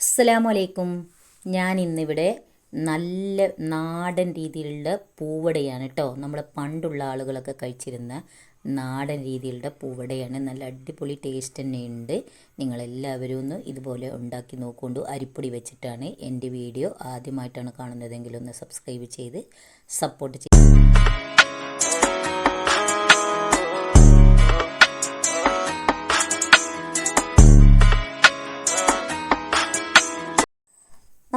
അസ്സലാമലൈക്കും. ഞാൻ ഇന്നിവിടെ നല്ല നാടൻ രീതിയിലുള്ള പൂവടയാണ് കേട്ടോ നമ്മൾ പണ്ടുള്ള ആളുകളൊക്കെ കഴിച്ചിരുന്ന നാടൻ രീതിയിലുള്ള പൂവടയാണ്. നല്ല അടിപൊളി ടേസ്റ്റ് തന്നെയുണ്ട്. നിങ്ങളെല്ലാവരും ഒന്ന് ഇതുപോലെ ഉണ്ടാക്കി നോക്കൊണ്ട്. അരിപ്പൊടി വെച്ചിട്ടാണ് എന്റെ വീഡിയോ ആദ്യമായിട്ടാണ് കാണുന്നതെങ്കിൽ ഒന്ന് സബ്സ്ക്രൈബ് ചെയ്ത് സപ്പോർട്ട്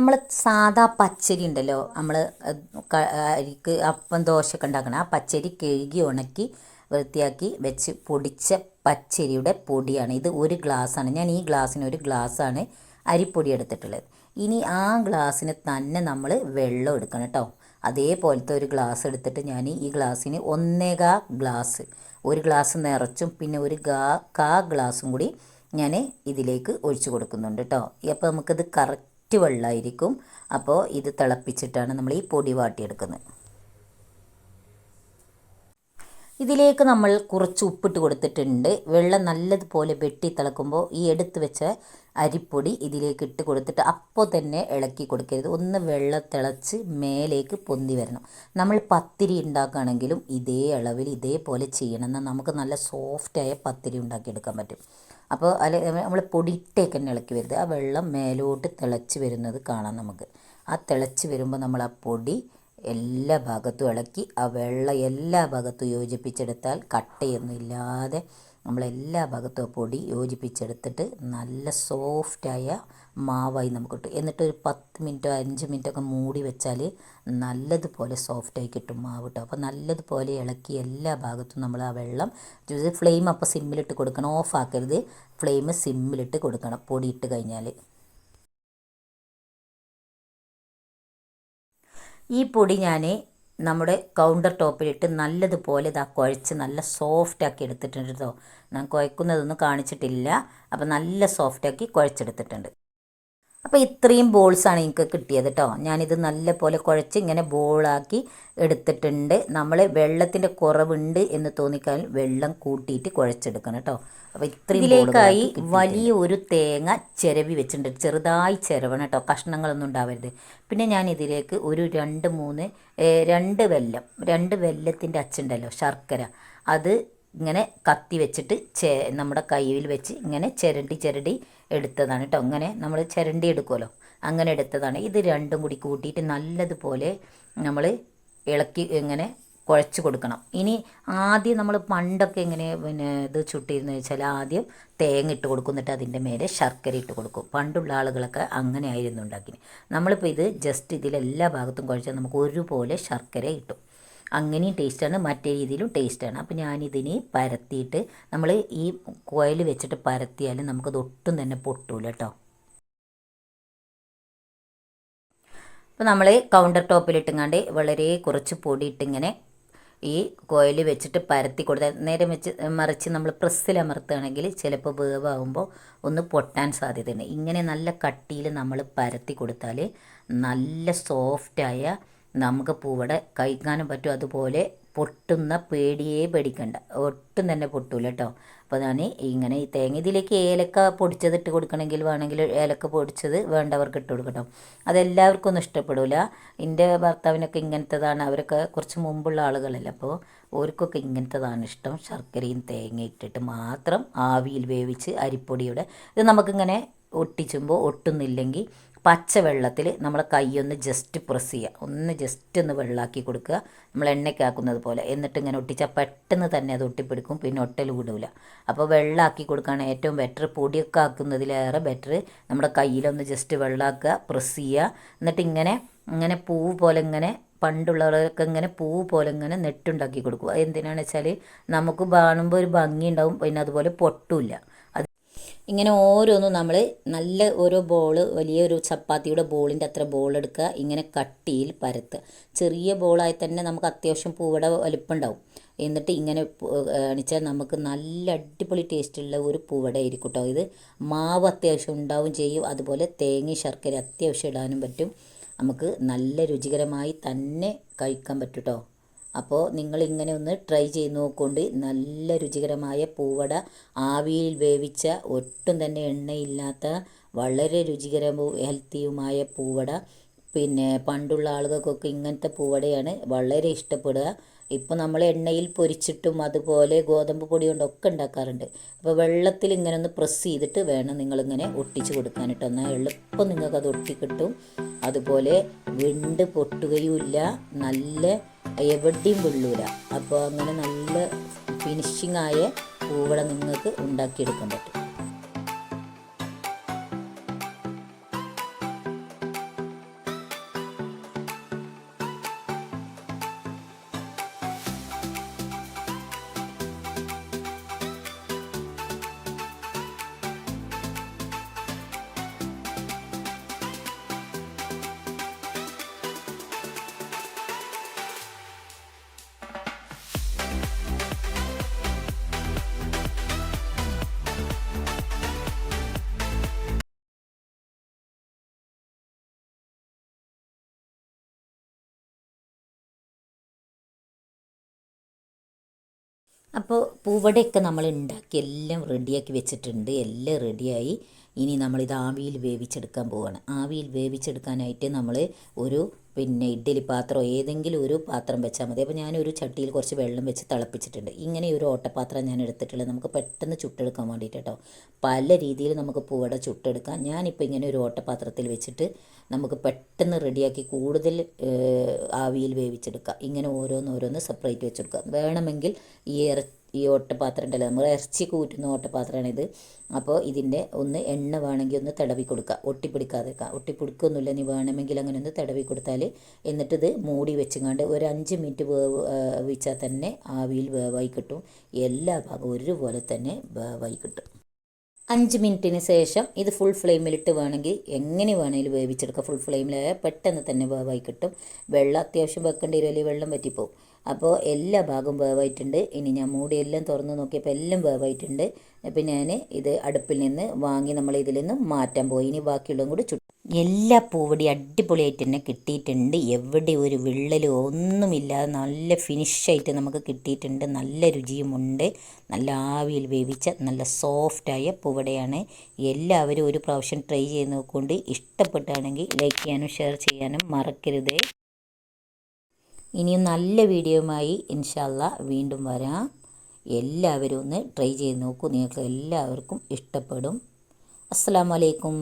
നമ്മൾ സാധാ പച്ചരി ഉണ്ടല്ലോ നമ്മൾ അരിക്ക് അപ്പം ദോശയൊക്കെ ഉണ്ടാക്കണം ആ പച്ചരി കഴുകി ഉണക്കി വൃത്തിയാക്കി വെച്ച് പൊടിച്ച പച്ചരിയുടെ പൊടിയാണ്. ഇത് ഒരു ഗ്ലാസ്സാണ്. ഞാൻ ഈ ഗ്ലാസ്സിന് ഒരു ഗ്ലാസ്സാണ് അരിപ്പൊടി എടുത്തിട്ടുള്ളത്. ഇനി ആ ഗ്ലാസ്സിന് തന്നെ നമ്മൾ വെള്ളം എടുക്കണം കേട്ടോ. അതേപോലത്തെ ഒരു ഗ്ലാസ് എടുത്തിട്ട് ഞാൻ ഈ ഗ്ലാസ്സിന് ഒന്നേകാ ഗ്ലാസ് ഒരു ഗ്ലാസ് നിറച്ചും പിന്നെ ഒരു കാ ഗ്ലാസും കൂടി ഞാൻ ഇതിലേക്ക് ഒഴിച്ചു കൊടുക്കുന്നുണ്ട് കേട്ടോ. അപ്പോൾ നമുക്കിത് കറക്റ്റ് കറക്റ്റ് വെള്ളമായിരിക്കും അപ്പോൾ ഇത് തിളപ്പിച്ചിട്ടാണ് നമ്മൾ ഈ പൊടി വാട്ടിയെടുക്കുന്നത്. ഇതിലേക്ക് നമ്മൾ കുറച്ച് ഉപ്പിട്ട് കൊടുത്തിട്ടുണ്ട്. വെള്ളം നല്ലതുപോലെ വെട്ടി തിളക്കുമ്പോൾ ഈ എടുത്ത് വെച്ച അരിപ്പൊടി ഇതിലേക്ക് ഇട്ട് കൊടുത്തിട്ട് അപ്പോൾ തന്നെ ഇളക്കി കൊടുക്കരുത്. ഒന്ന് വെള്ളം തിളച്ച് മേലേക്ക് പൊന്തി വരണം. നമ്മൾ പത്തിരി ഉണ്ടാക്കുകയാണെങ്കിലും ഇതേ അളവിൽ ഇതേപോലെ ചെയ്യണം. എന്നാൽ നമുക്ക് നല്ല സോഫ്റ്റായ പത്തിരി ഉണ്ടാക്കിയെടുക്കാൻ പറ്റും. അപ്പോൾ അല്ലെ നമ്മൾ പൊടിയിട്ടേക്ക് തന്നെ ഇളക്കി വരുത് ആ വെള്ളം മേലോട്ട് തിളച്ച് വരുന്നത് കാണാം നമുക്ക്. ആ തിളച്ച് വരുമ്പോൾ നമ്മൾ ആ പൊടി എല്ലാ ഭാഗത്തും ഇളക്കി ആ വെള്ളം എല്ലാ ഭാഗത്തും യോജിപ്പിച്ചെടുത്താൽ കട്ടയൊന്നും ഇല്ലാതെ നമ്മളെല്ലാ ഭാഗത്തും പൊടി യോജിപ്പിച്ചെടുത്തിട്ട് നല്ല സോഫ്റ്റായ മാവായി നമുക്ക് കിട്ടും. എന്നിട്ട് ഒരു പത്ത് മിനിറ്റോ അഞ്ച് മിനിറ്റോ ഒക്കെ മൂടി വെച്ചാൽ നല്ലതുപോലെ സോഫ്റ്റായി കിട്ടും മാവ് കേട്ടോ അപ്പോൾ നല്ലതുപോലെ ഇളക്കി എല്ലാ ഭാഗത്തും നമ്മൾ ആ വെള്ളം ഫ്ലെയിം അപ്പോൾ സിമ്മിലിട്ട് കൊടുക്കണം. ഓഫ് ആക്കരുത്. ഫ്ലെയിം സിമ്മിലിട്ട് കൊടുക്കണം പൊടി ഇട്ട് കഴിഞ്ഞാൽ ഈ പൊടി ഞാൻ നമ്മുടെ കൗണ്ടർ ടോപ്പിലിട്ട് നല്ലതുപോലെ ഇതാ കുഴച്ച് നല്ല സോഫ്റ്റാക്കി എടുത്തിട്ടുണ്ട് കേട്ടോ ഞാൻ കുഴക്കുന്നതൊന്നും കാണിച്ചിട്ടില്ല. അപ്പോൾ നല്ല സോഫ്റ്റാക്കി കുഴച്ചെടുത്തിട്ടുണ്ട്. അപ്പോൾ ഇത്രയും ബോൾസാണ് എനിക്ക് കിട്ടിയത് കേട്ടോ ഞാനിത് നല്ല പോലെ കുഴച്ച് ഇങ്ങനെ ബോളാക്കി എടുത്തിട്ടുണ്ട്. നമ്മൾ വെള്ളത്തിന്റെ കുറവുണ്ട് എന്ന് തോന്നിക്കാൻ വെള്ളം കൂട്ടിയിട്ട് കുഴച്ചെടുക്കണം കേട്ടോ അപ്പോൾ ഇത്രയും ഇതിലേക്കായി വലിയ ഒരു തേങ്ങ ചിരവി വെച്ചിട്ടുണ്ട്. ചെറുതായി ചിരവണം കേട്ടോ കഷ്ണങ്ങളൊന്നും ഉണ്ടാവരുത്. പിന്നെ ഞാൻ ഇതിലേക്ക് ഒരു രണ്ട് മൂന്ന് രണ്ട് വെല്ലം രണ്ട് വെല്ലത്തിന്റെ അച്ചുണ്ടല്ലോ ശർക്കര. അത് ഇങ്ങനെ കത്തി വെച്ചിട്ട് ചെ നമ്മുടെ കയ്യിൽ വെച്ച് ഇങ്ങനെ ചിരണ്ടി ചിരണ്ടി എടുത്തതാണ് കേട്ടോ ഇങ്ങനെ നമ്മൾ ചിരണ്ടി എടുക്കുമല്ലോ. അങ്ങനെ എടുത്തതാണ്. ഇത് രണ്ടും കൂടി കൂട്ടിയിട്ട് നല്ലതുപോലെ നമ്മൾ ഇളക്കി ഇങ്ങനെ കുഴച്ച് കൊടുക്കണം. ഇനി ആദ്യം നമ്മൾ പണ്ടൊക്കെ എങ്ങനെ പിന്നെ ഇത് ചുട്ടിരുന്നു വെച്ചാൽ ആദ്യം തേങ്ങ ഇട്ട് കൊടുക്കും. എന്നിട്ട് അതിന്റെ മേലെ ശർക്കര ഇട്ട് കൊടുക്കും. പണ്ടുള്ള ആളുകളൊക്കെ അങ്ങനെ ആയിരുന്നു ഉണ്ടാക്കി നമ്മളിപ്പോൾ ഇത് ജസ്റ്റ് ഇതിലെല്ലാ ഭാഗത്തും കുഴച്ചാൽ നമുക്ക് ഒരുപോലെ ശർക്കര കിട്ടും. അങ്ങനെയും ടേസ്റ്റാണ് മറ്റേ രീതിയിലും ടേസ്റ്റാണ്. അപ്പോൾ ഞാനിതിനെ പരത്തിയിട്ട് നമ്മൾ ഈ കോയിൽ വെച്ചിട്ട് പരത്തിയാൽ നമുക്കത് ഒട്ടും തന്നെ പൊട്ടൂല കേട്ടോ അപ്പോൾ നമ്മൾ കൗണ്ടർ ടോപ്പിലിട്ടുങ്ങാണ്ട് വളരെ കുറച്ച് പൊടി ഇട്ടിങ്ങനെ ഈ കോയിൽ വെച്ചിട്ട് പരത്തി കൊടുത്താൽ നേരെ വെച്ച് മറിച്ച് നമ്മൾ പ്രസ്സിൽ അമർത്തുകയാണെങ്കിൽ ചിലപ്പോൾ വേവാകുമ്പോൾ ഒന്ന് പൊട്ടാൻ സാധ്യതയുണ്ട്. ഇങ്ങനെ നല്ല കട്ടിയിൽ നമ്മൾ പരത്തി കൊടുത്താൽ നല്ല സോഫ്റ്റായ നമുക്ക് പൂവട കഴിക്കാനും പറ്റും. അതുപോലെ പൊട്ടുന്ന പേടിയേ പേടിക്കണ്ട. ഒട്ടും തന്നെ പൊട്ടൂല കേട്ടോ അപ്പോൾ ഞാൻ ഇങ്ങനെ ഈ തേങ്ങ ഇതിലേക്ക് ഏലക്ക പൊടിച്ചതിട്ട് കൊടുക്കണമെങ്കിൽ വേണമെങ്കിൽ ഏലക്ക പൊടിച്ചത് വേണ്ടവർക്ക് ഇട്ട് കൊടുക്കട്ടോ. അതെല്ലാവർക്കും ഒന്നും ഇഷ്ടപ്പെടില്ല എന്റെ ഭർത്താവിനൊക്കെ ഇങ്ങനത്തതാണ്. അവരൊക്കെ കുറച്ച് മുമ്പുള്ള ആളുകളല്ല. അപ്പോൾ ഓർക്കൊക്കെ ഇങ്ങനത്തതാണ് ഇഷ്ടം. ശർക്കരയും തേങ്ങ ഇട്ടിട്ട് മാത്രം ആവിയിൽ വേവിച്ച് അരിപ്പൊടിയുടെ ഇത് നമുക്കിങ്ങനെ ഒട്ടിച്ചുമ്പോൾ ഒട്ടുന്നില്ലെങ്കിൽ പച്ചവെള്ളത്തിൽ നമ്മൾ കൈയൊന്ന് ജസ്റ്റ് പ്രസ് ചെയ്യുക. ഒന്ന് ജസ്റ്റ് ഒന്ന് വെള്ളമാക്കി കൊടുക്കുക. നമ്മൾ എണ്ണയ്ക്കാക്കുന്നത് പോലെ. എന്നിട്ട് ഇങ്ങനെ ഒട്ടിച്ചാൽ പെട്ടെന്ന് തന്നെ അത് ഒട്ടിപ്പിടിക്കും. പിന്നെ ഒട്ടൽ വിടില്ല അപ്പോൾ വെള്ളമാക്കി കൊടുക്കുകയാണ് ഏറ്റവും ബെറ്റർ പൊടിയൊക്കെ ആക്കുന്നതിലേറെ ബെറ്റർ നമ്മുടെ കയ്യിലൊന്ന് ജസ്റ്റ് വെള്ളമാക്കുക പ്രസ് ചെയ്യുക. എന്നിട്ട് ഇങ്ങനെ ഇങ്ങനെ പൂവ് പോലെ ഇങ്ങനെ പണ്ടുള്ളവരൊക്കെ ഇങ്ങനെ പൂവ് പോലെ ഇങ്ങനെ നെട്ടുണ്ടാക്കി കൊടുക്കുക. എന്തിനാണെന്ന് വെച്ചാൽ നമുക്ക് കാണുമ്പോൾ ഒരു ഭംഗി ഉണ്ടാവും പിന്നെ അതുപോലെ പൊട്ടില്ല ഇങ്ങനെ ഓരോന്നും നമ്മൾ നല്ല ഓരോ ബോൾ വലിയൊരു ചപ്പാത്തിയുടെ ബോളിന്റെ അത്ര ബോൾ എടുക്കുക. ഇങ്ങനെ കട്ടിയിൽ പരത്തുക. ചെറിയ ബോളായി തന്നെ നമുക്ക് അത്യാവശ്യം പൂവട വലിപ്പം ഉണ്ടാവും എന്നിട്ട് ഇങ്ങനെ അണിച്ചാൽ നമുക്ക് നല്ല അടിപൊളി ടേസ്റ്റുള്ള ഒരു പൂവട ആയിരിക്കും കേട്ടോ ഇത്. മാവ് അത്യാവശ്യം ഉണ്ടാവും ചെയ്യും. അതുപോലെ തേങ്ങ ശർക്കര അത്യാവശ്യം ഇടാനും പറ്റും. നമുക്ക് നല്ല രുചികരമായി തന്നെ കഴിക്കാൻ പറ്റും കേട്ടോ അപ്പോൾ നിങ്ങളിങ്ങനെ ഒന്ന് ട്രൈ ചെയ്ത് നോക്കൊണ്ട് നല്ല രുചികരമായ പൂവട ആവിയിൽ വേവിച്ച ഒട്ടും തന്നെ എണ്ണയില്ലാത്ത വളരെ രുചികരവും ഹെൽത്തിയുമായ പൂവട പിന്നെ പണ്ടുള്ള ആളുകൾക്കൊക്കെ ഇങ്ങനത്തെ പൂവടയാണ് വളരെ ഇഷ്ടപ്പെടുക. ഇപ്പോൾ നമ്മൾ എണ്ണയിൽ പൊരിച്ചിട്ടും അതുപോലെ ഗോതമ്പ് പൊടി കൊണ്ടൊക്കെ ഉണ്ടാക്കാറുണ്ട്. അപ്പോൾ വെള്ളത്തിൽ ഇങ്ങനെ ഒന്ന് പ്രസ് ചെയ്തിട്ട് വേണം നിങ്ങളിങ്ങനെ ഒട്ടിച്ച് കൊടുക്കാനിട്ട് എന്നാൽ എളുപ്പം അത് ഒട്ടിക്കിട്ടും അതുപോലെ വിണ്ട് പൊട്ടുകയുമില്ല നല്ല എവിടെയും വെള്ളൂല. അപ്പോൾ അങ്ങനെ നല്ല ഫിനിഷിംഗ് ആയ പൂവട നിങ്ങൾക്ക് ഉണ്ടാക്കിയെടുക്കാൻ പറ്റും. അപ്പോൾ പൂവടയൊക്കെ നമ്മൾ ഉണ്ടാക്കി എല്ലാം റെഡിയാക്കി വെച്ചിട്ടുണ്ട്. എല്ലാം റെഡിയായി ഇനി നമ്മളിത് ആവിയിൽ വേവിച്ചെടുക്കാൻ പോവുകയാണ് ആവിയിൽ വേവിച്ചെടുക്കാനായിട്ട് നമ്മൾ ഒരു പിന്നെ ഇഡ്ഡലി പാത്രം ഏതെങ്കിലും ഒരു പാത്രം വെച്ചാൽ മതി. അപ്പോൾ ഞാനൊരു ചട്ടിയിൽ കുറച്ച് വെള്ളം വെച്ച് തിളപ്പിച്ചിട്ടുണ്ട്. ഇങ്ങനെ ഒരു ഓട്ടപാത്രം ഞാൻ എടുത്തിട്ടുള്ളത്. നമുക്ക് പെട്ടെന്ന് ചുട്ടെടുക്കാൻ വേണ്ടിയിട്ട് കേട്ടോ പല രീതിയിൽ നമുക്ക് പൂവട ചുട്ടെടുക്കാം. ഞാനിപ്പോൾ ഇങ്ങനെ ഒരു ഓട്ടപാത്രത്തിൽ വെച്ചിട്ട് നമുക്ക് പെട്ടെന്ന് റെഡിയാക്കി കൂടുതൽ ആവിയിൽ വേവിച്ചെടുക്കാം. ഇങ്ങനെ ഓരോന്നോരോന്ന് സെപ്പറേറ്റ് വെച്ചെടുക്കാം വേണമെങ്കിൽ ഈ ഇറ ഈ ഓട്ടപാത്രം ഉണ്ടല്ലോ നമ്മൾ ഇറച്ചി കൂറ്റുന്ന ഓട്ടപാത്രമാണിത് അപ്പോൾ ഇതിന്റെ ഒന്ന് എണ്ണ വേണമെങ്കിൽ ഒന്ന് തടവി കൊടുക്കുക ഒട്ടിപ്പിടിക്കാതെ വെക്കുക ഒട്ടിപ്പിടിക്കൊന്നുമില്ല നീ വേണമെങ്കിൽ അങ്ങനെ ഒന്ന് തടവി കൊടുത്താൽ എന്നിട്ടിത് മൂടി വെച്ചുകൊണ്ട് ഒരു അഞ്ച് മിനിറ്റ് വേവ് വെച്ചാൽ തന്നെ ആവിയിൽ വേവായി കിട്ടും. എല്ലാ ഭാഗവും ഒരുപോലെ തന്നെ വേവായി കിട്ടും. അഞ്ച് മിനിറ്റിന് ശേഷം ഇത് ഫുൾ ഫ്ലെയിമിലിട്ട് വേണമെങ്കിൽ എങ്ങനെ വേണമെങ്കിലും വേവിച്ചെടുക്കുക ഫുൾ ഫ്ലെയിമിലായാൽ പെട്ടെന്ന് തന്നെ വേവായി കിട്ടും. വെള്ളം അത്യാവശ്യം വെക്കേണ്ടി വരുമല്ലേ വെള്ളം പറ്റിപ്പോവും അപ്പോൾ എല്ലാ ഭാഗവും വേവായിട്ടുണ്ട്. ഇനി ഞാൻ മൂടിയെല്ലാം തുറന്ന് നോക്കിയപ്പോൾ എല്ലാം വേവായിട്ടുണ്ട്. അപ്പോൾ ഞാൻ ഇത് അടുപ്പിൽ നിന്ന് വാങ്ങി നമ്മൾ ഇതിൽ നിന്ന് മാറ്റാൻ പോയി. ഇനി ബാക്കിയുള്ളതും കൂടി ചുട്ടു എല്ലാ പൂവടി അടിപൊളിയായിട്ട് തന്നെ കിട്ടിയിട്ടുണ്ട്. എവിടെ ഒരു വിള്ളലോ ഒന്നുമില്ലാതെ നല്ല ഫിനിഷായിട്ട് നമുക്ക് കിട്ടിയിട്ടുണ്ട്. നല്ല രുചിയുമുണ്ട് നല്ല ആവിയിൽ വേവിച്ച നല്ല സോഫ്റ്റായ പൂവടയാണ്. എല്ലാവരും ഒരു പ്രാവശ്യം ട്രൈ ചെയ്ത് നോക്കൊണ്ട് ഇഷ്ടപ്പെട്ടാണെങ്കിൽ ലൈക്ക് ചെയ്യാനും ഷെയർ ചെയ്യാനും മറക്കരുത്. ഇനിയും നല്ല വീഡിയോയുമായി ഇൻഷല്ല വീണ്ടും വരാം. എല്ലാവരും ഒന്ന് ട്രൈ ചെയ്ത് നോക്കൂ. നിങ്ങൾക്ക് എല്ലാവർക്കും ഇഷ്ടപ്പെടും. അസ്സാം വലൈക്കും